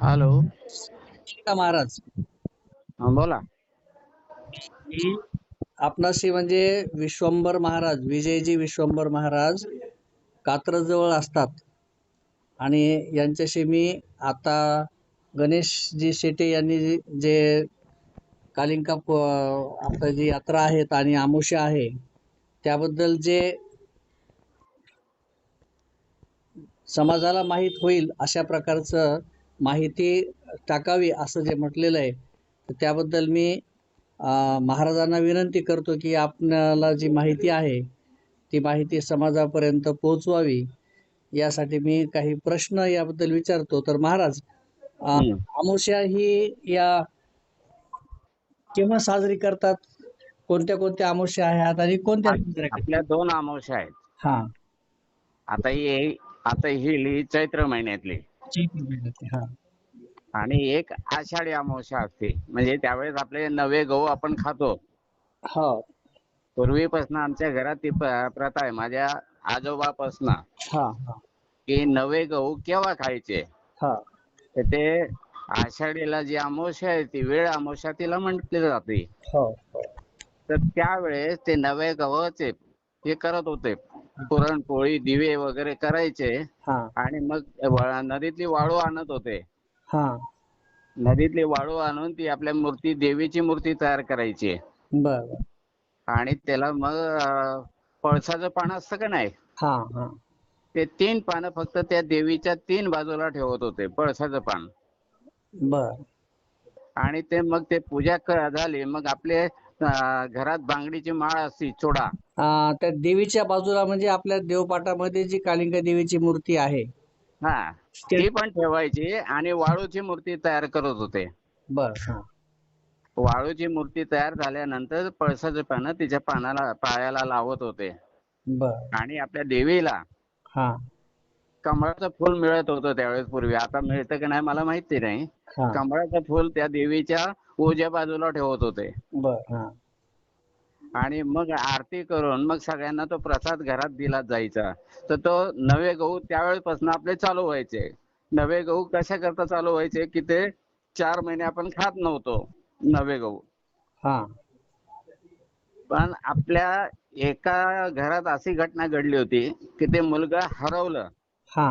Hello. का महाराज? बोला. आपणाशी म्हणजे विश्वंभर महाराज विजयजी विश्वंभर महाराज कात्रजवळ असतात. आणि यांच्याशी मी आता गणेशजी शेटे यांनी जे- कालिंका आपलं जी यात्रा आहेत आणि आमुष्या आहे त्याबद्दल जे समाजाला माहीत होईल अशा प्रकारचं माहिती टाकावी असं जे म्हटलेलं आहे तर त्याबद्दल मी महाराजांना विनंती करतो की आपणाला जी माहिती आहे ती माहिती समाजापर्यंत पोहोचवावी. यासाठी मी काही प्रश्न याबद्दल विचारतो. तर महाराज. अमावस्या ही या केव्हा साजरी करतात? कोणत्या कोणत्या अमावस्या आहेत आणि कोणत्या? आपल्या दोन अमावस्या आहेत. हा. आता ही आता ही चैत्र महिन्यातली. आणि एक आषाढी अमावस्या असते. म्हणजे त्यावेळेस आपले नवे गहू आपण खातो. हा. पूर्वीपासून आमच्या घरात ती प- प्रथा आहे. माझ्या आजोबापासून हा हा. की नवे गहू केव्हा खायचे? हा. तर ते आषाढीला जी अमावस्या आहे ती वेळ अमावस्या तिला म्हटली जाते. हो हो. तर त्यावेळेस ते नवे गव्हाचे हे करत होते. पुरणपोळी दिवे वगैरे करायचे हा. आणि मग व- नदीतली वाळू आणत होते. हा. नदीतली वाळू आणून ती आपल्या मूर्ती देवीची मूर्ती तयार करायची. बर. बर आणि त्याला मग अं, पळसाचं पान असतं का नाही? हा हा. ते तीन पानं फक्त त्या देवीच्या तीन बाजूला ठेवत होते पळसाचं पान. बर. आणि ते मग ते पूजा क- झाली मग आपले घरात बांगडीची माळ असती चोडा. आ, त्या देवीच्या बाजूला म्हणजे आपल्या देवपाटामध्ये जी कालिंका देवीची मूर्ती आहे हा ती पण ठेवायची आणि वाळूची मूर्ती तयार करत होते. बर हा. वाळूची मूर्ती तयार झाल्यानंतर पळसाचं पानं तिच्या पानाला पायाला लावत होते. बर. आणि आपल्या देवीला हा. कमळाचं फुल मिळत होतं त्यावेळेस पूर्वी. आता मिळतं की नाही मला माहिती नाही. हा. कमळाचं फुल त्या देवीच्या उजव्या बाजूला ठेवत होते. बर. हा. आणि मग आरती करून मग सगळ्यांना तो प्रसाद घरात दिला जायचा. तर तो नवे गहू त्यावेळेपासून आपले चालू व्हायचे. नवे गहू कशा करता चालू व्हायचे की ते चार महिने आपण खात नव्हतो नवे गहू. हा. पण आपल्या एका घरात अशी घटना घडली होती की ते मुलगा हरवलं. हा.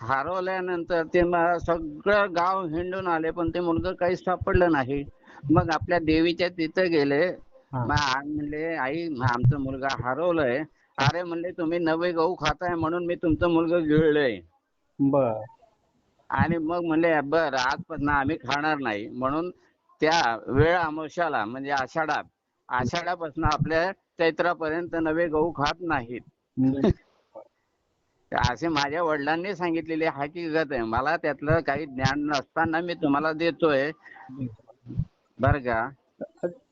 हरवल्यानंतर ते म- सगळं गाव हिंडून आले पण ते मुलगा काही सापडलं नाही. मग आपल्या देवीच्या तिथं गेले. मग आ- म्हणले आई आमचा मुलगा हरवलाय. अरे म्हणले तुम्ही नवे गहू खाताय म्हणून मी तुमचं मुलगा गिळलंय. बर. आणि मग म्हणले बर आजपासून आम्ही खाणार नाही. म्हणून त्या वेळ अमावस्याला म्हणजे आषाढात आषाढापासून आपल्या चैत्रापर्यंत नवे गहू खात नाहीत. असे माझ्या वडिलांनी सांगितलेली हकीकत आहे. मला त्यातलं काही ज्ञान नसताना मी तुम्हाला देतोय. बर का?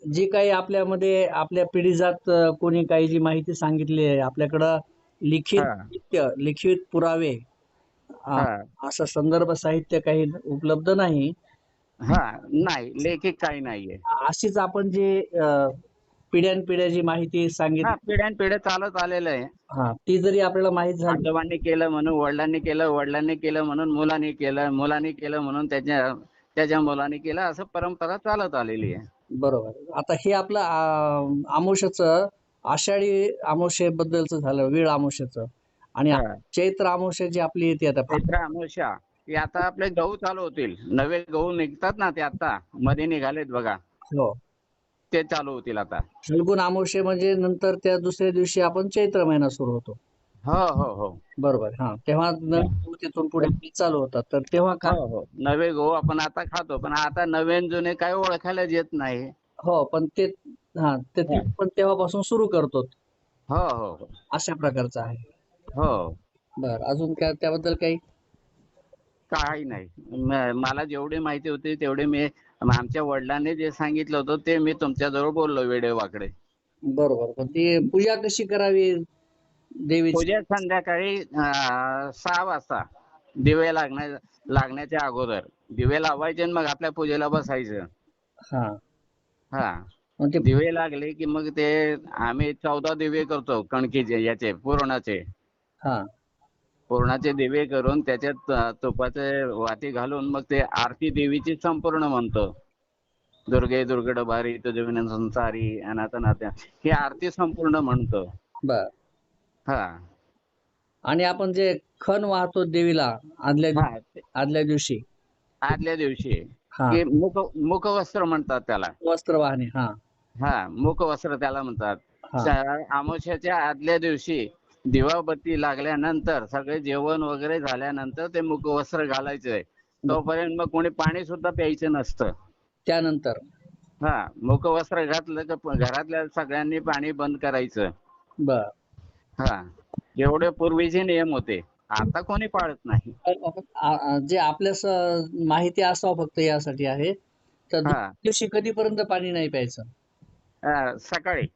जी काही आपल्यामध्ये आपल्या पिढीजात कोणी काही जी माहिती सांगितली आहे आपल्याकडं लिखित लिखित पुरावे हा. असं संदर्भ साहित्य काही उपलब्ध नाही. हा नाही. लेखिक काही नाहीये. अशीच आपण जे अ, पिढ्यानपिढ्या जी माहिती हा सांगितली पिढ्यानपिढ्या चालत आलेलं आहे. हा ती जरी आपल्याला माहीत झाली आजोबांनी केलं म्हणून वडिलांनी केलं वडिलांनी केलं म्हणून मुलांनी केलं मुलांनी केलं म्हणून त्याच्या त्याच्या मुलांनी केलं असं परंपरा चालत आलेली आहे. बरोबर. आता हे आपलं आ, अमावस्याचं आषाढी अमावस्येबद्दलचं झालं वेळ अमावस्याचं आणि. चैत्र अमावस्या जी आपली येते आता चैत्र हे आता आपले गहू चालू होतील. नवे गहू निघतात ना ते आता. मध्ये निघालेत बघा. हो. ते चालू होतील आता. फाल्गुन अमावस्ये म्हणजे नंतर त्या दुसऱ्या दिवशी आपण चैत्र महिना सुरू होतो. हो हो हो. बरोबर हा. तेव्हा न- तिथून पुढे ते चालू होतात. तर तेव्हा का हो हो. नवे गहू आपण आता खातो पण आता नवीन जुने काही ओळखायला येत नाही. हो पण ते हा ते ते पण तेव्हापासून सुरू करतो हो हो हो. अशा प्रकारचं आहे. हो. बर अजून काय त्याबद्दल काही? काही नाही. म- मला जेवढी माहिती होती तेवढी मी आमच्या वडिलांनी जे सांगितलं होतं ते मी तुमच्याजवळ बोललो वेडे वाकडे बरोबर. पण ती पूजा कशी करावी देवीची? पूजा संध्याकाळी अं, सहा वाजता. दिवे लागण्या लागण्याच्या अगोदर. दिवे लावायचे आणि मग आपल्या पूजेला बसायचं. हा. हा. मग ते दिवे लागले की मग ते आम्ही चौदा दिवे करतो कणकीचे याचे पुरणाचे. हा. पुरणाचे दिवे करून त्याच्यात तुपाचे वाती घालून मग ते आरती देवीची संपूर्ण म्हणतो. दुर्गे दुर्गड बारी तुझविन संसारी अनाथ नात्या ही आरती संपूर्ण म्हणतो. बर. हा. आणि आपण जे खण वाहतो देवीला आदल्या आदल्या दिवशी. आदल्या दिवशी. हा. की मुख मुखवस्त्र म्हणतात त्याला. वस्त्र वाहने हा. हा मुखवस्त्र त्याला म्हणतात. अमावस्याच्या आदल्या दिवशी दिवाबत्ती लागल्यानंतर सगळे जेवण वगैरे झाल्यानंतर ते मुखवस्त्र घालायचंय. तोपर्यंत मग कोणी पाणी सुद्धा प्यायचं नसतं. त्यानंतर? हा मुखवस्त्र घातलं प- घरातल्या सगळ्यांनी पाणी बंद करायचं. बर. हा एवढे पूर्वीचे नियम होते. आता कोणी पाळत नाही. जे आपल्या माहिती असावं फक्त यासाठी आहे तर हा. दिवशी कधीपर्यंत पाणी नाही प्यायचं? सकाळी.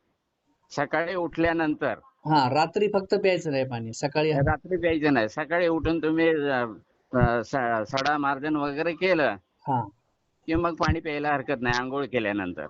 सकाळी उठल्यानंतर. हा रात्री फक्त प्यायचं नाही पाणी सकाळी रात्री प्यायचं नाही. सकाळी उठून तुम्ही अं, अं, स- सडा मार्जन वगैरे केलं हा. की मग पाणी प्यायला हरकत नाही आंघोळ केल्यानंतर.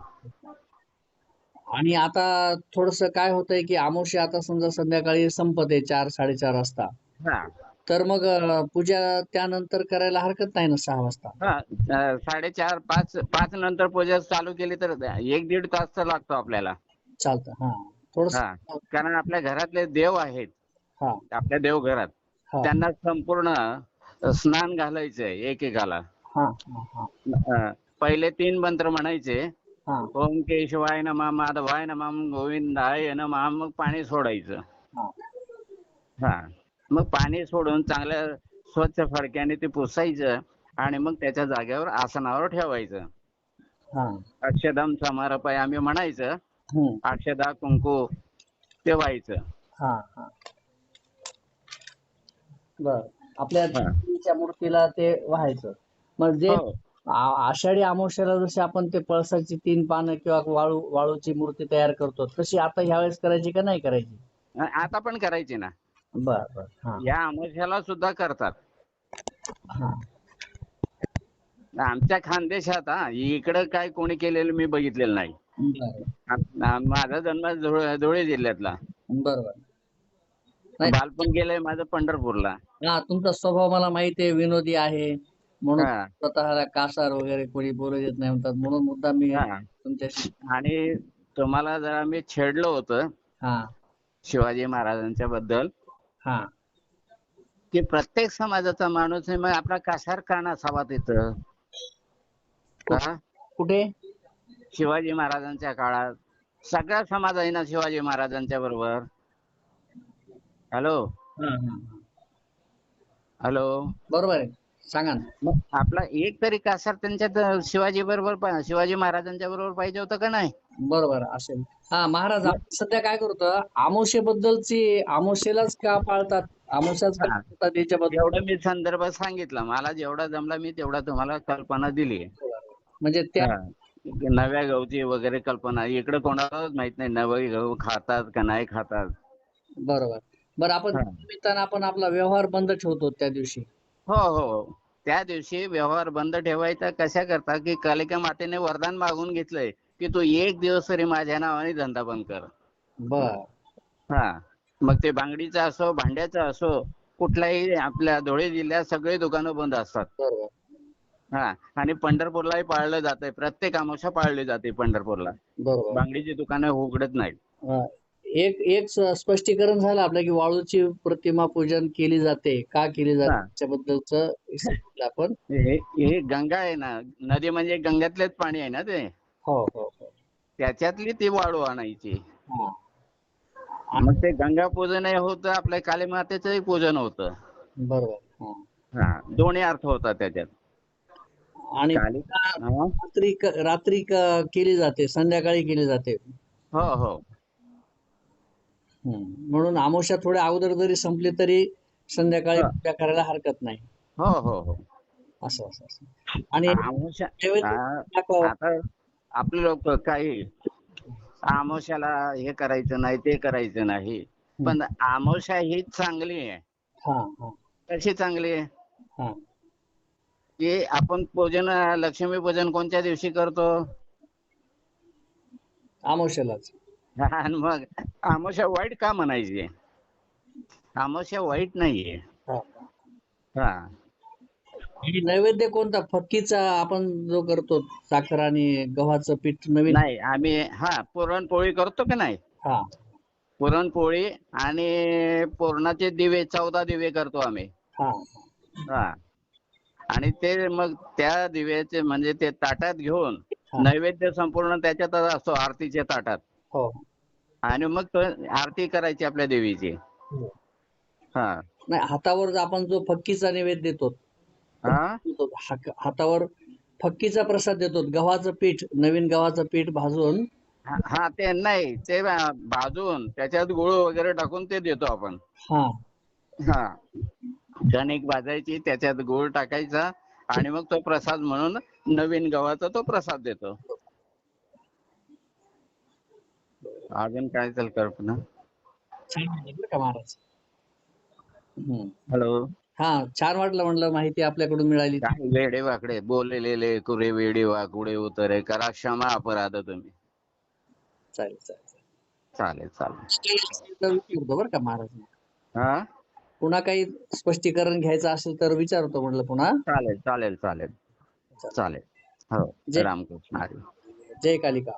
आणि आता थोडस काय होतंय की अमावस्या आता समजा संध्याकाळी संपत आहे चार साडेचार वाजता. हा. तर मग अं, पूजा त्यानंतर करायला हरकत नाही ना सहा वाजता? हा अं, साडेचार पाच पाच नंतर पूजा चालू केली तर एक दीड तास तर लागतो आपल्याला. चालतं हा. थोडस हा. कारण आपल्या घरातले देव आहेत. हा. आपल्या देवघरात. हा. त्यांना संपूर्ण स्नान घालायचंय एकेकाला. हा हा हा. अं, पहिले तीन मंत्र म्हणायचे. हा. ओम केशवाय नमा माधवाय नमः गोविंदाय नमः मग पाणी सोडायचं. हा. हा. मग पाणी सोडून चांगल्या स्वच्छ फडक्याने ते पुसायचं आणि मग त्याच्या जागेवर आसनावर ठेवायचं. हा. अक्षदम समारपाय आम्ही म्हणायचं. अक्षदा कुंकू ते व्हायचं. हा हा. बर. आपल्या हा. देवीच्या मूर्तीला ते व्हायचं. मग जे हो. आ- आषाढी अमावस्याला जशी आपण ते पळसाची तीन पानं किंवा वाळू वाळूची मूर्ती तयार करतो तशी आता ह्यावेळेस करायची का नाही करायची? आता पण करायची ना. बर बर. हा. या अमावस्याला सुद्धा करतात. हा. आमच्या खानदेशात हा इकडं काय कोणी केलेलं मी बघितलेलं नाही. बर. आ- आ- माझा जन्म धुळे धुळे जिल्ह्यातला. बरोबर. नाही. बालपण गेलंय माझं पंढरपूरला. हा तुमचा स्वभाव मला माहिती आहे विनोदी आहे. म्हणून हा. स्वतःला कासार वगैरे कोणी बोलू देत नाही म्हणतात. म्हणून मुद्दा मी हा. तुमच्याशी आणि तुम्हाला जरा मी छेडलं होतं. हा. शिवाजी महाराजांच्या बद्दल. हा. की प्रत्येक समाजाचा माणूस आहे मग आपला कासार का नसावा तिथं? हा? कुठे? शिवाजी महाराजांच्या काळात सगळा समाज आहे ना शिवाजी महाराजांच्या बरोबर. हॅलो. हॅलो बरोबर आहे. सांगा ना. मग आपला एक तरी कासार त्यांच्यात शिवाजी बरोबर शिवाजी महाराजांच्या बरोबर पाहिजे होतं का नाही? बरोबर असेल. हा महाराज आपण सध्या काय करतो? अमावस्येबद्दलची अमावस्येलाच का पाळतात? का हा. पाळतात याच्याबद्दल? एवढं मी संदर्भ सांगितला मला जेवढा जमला मी तेवढा तुम्हाला कल्पना दिली म्हणजे त्या. नव्या गहूची वगैरे कल्पना. इकडे कोणालाच माहीत नाही नवे गहू खातात का नाही खातात. बरोबर. बरं आपण हा. निमित्तानं आपण आपला व्यवहार बंद ठेवतो त्या दिवशी. हो हो हो. त्या दिवशी व्यवहार बंद ठेवायचा कशा करता की कालिका मातेने वरदान मागून घेतलंय की तू एक दिवस तरी माझ्या नावाने धंदा बंद कर. बर. हा. मग ते बांगडीचा असो भांड्याचा असो कुठल्याही आपल्या धुळे जिल्ह्यात सगळे दुकानं बंद असतात. बरोबर. हा. आणि पंढरपूरलाही पाळलं जातंय. प्रत्येक अमावस्या पाळली जाते पंढरपूरला. बरोबर. बांगडीची दुकानं उघडत नाहीत. हा. एक एक स- स्पष्टीकरण झालं आपलं की वाळूची प्रतिमा पूजन केली जाते. का केली जाते? हा. त्याच्याबद्दलच सांगितलं आपण. हे हे गंगा आहे ना. नदी म्हणजे गंगातलेच पाणी आहे ना ते? हो हो हो. त्याच्यातली ती वाळू आणायची. हा. मग ते गंगा पूजनही होतं. आपल्या काली मातेचंही पूजन होतं. बरोबर. हा. हा. दोन्ही अर्थ होतात त्याच्यात. आणि. रात्री रात्री क- केली जाते संध्याकाळी केली जाते. हो हो. म्हणून अमावस्या थोड्या अगोदर जरी संपली तरी संध्याकाळी हा. पूजा करायला हरकत नाही. हो हो हो. असं असं असं. आणि अमावस्या नैवेद्य आ- दाखवा. आता आपले लोक काही अमावस्याला हे करायचं नाही ते करायचं नाही. पण अमावस्या ही चांगली आहे. हा हा. कशी चांगली आहे? हा. की आपण पूजन लक्ष्मी पूजन कोणत्या दिवशी करतो? अमावस्यालाच आणि मग अमावस्या वाईट का म्हणायची? अमावस्या वाईट नाहीये. हा. हा. आणि नैवेद्य कोणता? फक्कीचा आपण जो करतो साखर आणि गव्हाचं पीठ नवीन? नाही आम्ही हा पुरणपोळी करतो की नाही? हा. पुरणपोळी आणि पुरणाचे दिवे चौदा दिवे करतो आम्ही. हा. हा. आणि ते मग त्या दिव्याचे म्हणजे ते ताटात घेऊन हा. नैवेद्य संपूर्ण त्याच्यातच असतो आरतीच्या ताटात. हो. आणि मग तो आरती करायची आपल्या देवीची. हा. नाही हातावर आपण जो फक्कीचा नैवेद्य देतो. हा? हातावर फक्कीचा प्रसाद देतो. गव्हाचं पीठ नवीन गव्हाचं पीठ भाजून. हा हा, ते नाही ते भाजून त्याच्यात गुळ वगैरे टाकून ते देतो आपण. हा. हा. कणिक भाजायची त्याच्यात गुळ टाकायचा आणि मग तो प्रसाद म्हणून नवीन गव्हाचा तो प्रसाद देतो. अजून काय चाल कल्पना. हॅलो. हा छान वाटलं म्हणलं माहिती आपल्याकडून मिळाली. वेडे वाकडे बोललेले कुरे वेडे वाकुडे उतरे करा क्षमा अपराध तुम्ही. चालेल चालेल चालेल. चालेल तर विचारतो बरं का महाराज हा? पुन्हा काही स्पष्टीकरण घ्यायचं असेल तर विचारतो म्हटलं पुन्हा. चालेल चालेल चालेल. चालेल. हो जय- रामकृष्ण हरी. जय कालिका.